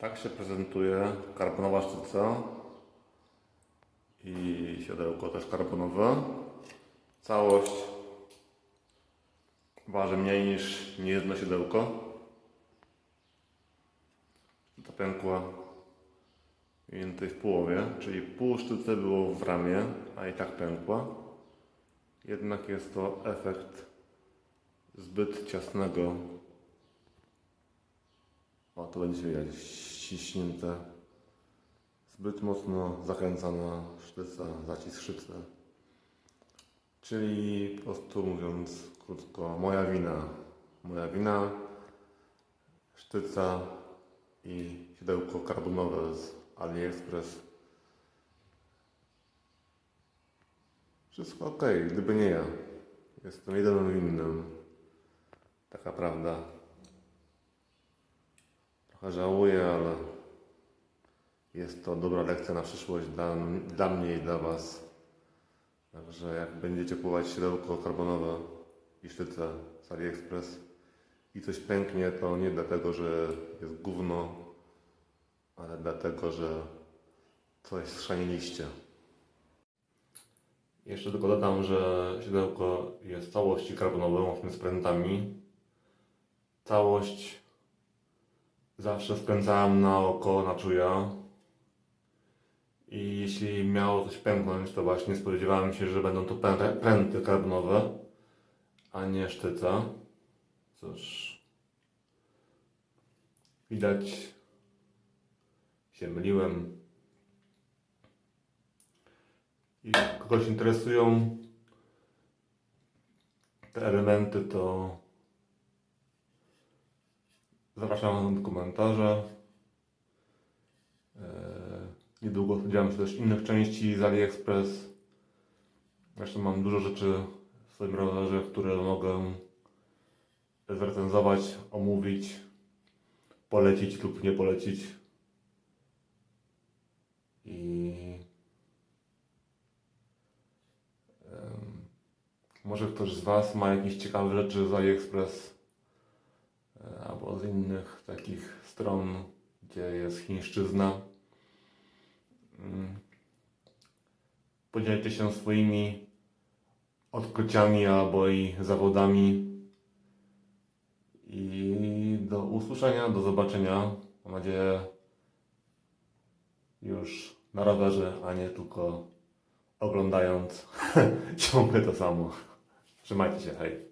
Tak się prezentuje karbonowa sztyca i siodełko też karbonowe. Całość waży mniej niż niejedno siodełko. Ta pękła więcej w połowie, czyli pół sztycy było w ramię, a i tak pękła. Jednak jest to efekt zbyt ciasnego o, to będzie widać ściśnięte. Zbyt mocno zakręcana sztyca, zacisk sztycy. Czyli po prostu mówiąc krótko, moja wina. Moja wina, sztyca i siodełko karbonowe z AliExpress. Wszystko ok, gdyby nie ja. Jestem jedynym winnym. Taka prawda. Żałuję, ale jest to dobra lekcja na przyszłość dla, dla mnie i dla Was. Także jak będziecie kupować siodełko karbonowe i sztyce z AliExpress i coś pęknie, to nie dlatego, że jest gówno, ale dlatego, że coś schrzaniliście. Jeszcze tylko dodam, że siodełko jest w całości karbonowe, łącznie z prętami. Całość Zawsze skręcałem na oko, na czuja. I jeśli miało coś pęknąć, to właśnie spodziewałem się, że będą to prę- pręty karbonowe, a nie sztyca. Cóż, widać, się myliłem. I kogoś interesują te elementy, to Zapraszam do komentarza. Eee, Niedługo spodziewam się też innych części z AliExpress. Zresztą mam dużo rzeczy w swoim rowerze, które mogę zrecenzować, omówić, polecić lub nie polecić. I może ktoś z Was ma jakieś ciekawe rzeczy z AliExpress e, z innych takich stron, gdzie jest chińszczyzna. Mm. Podzielcie się swoimi odkryciami albo i zawodami. I do usłyszenia, do zobaczenia. Mam nadzieję już na rowerze, a nie tylko oglądając ciągle to samo. Trzymajcie się, hej.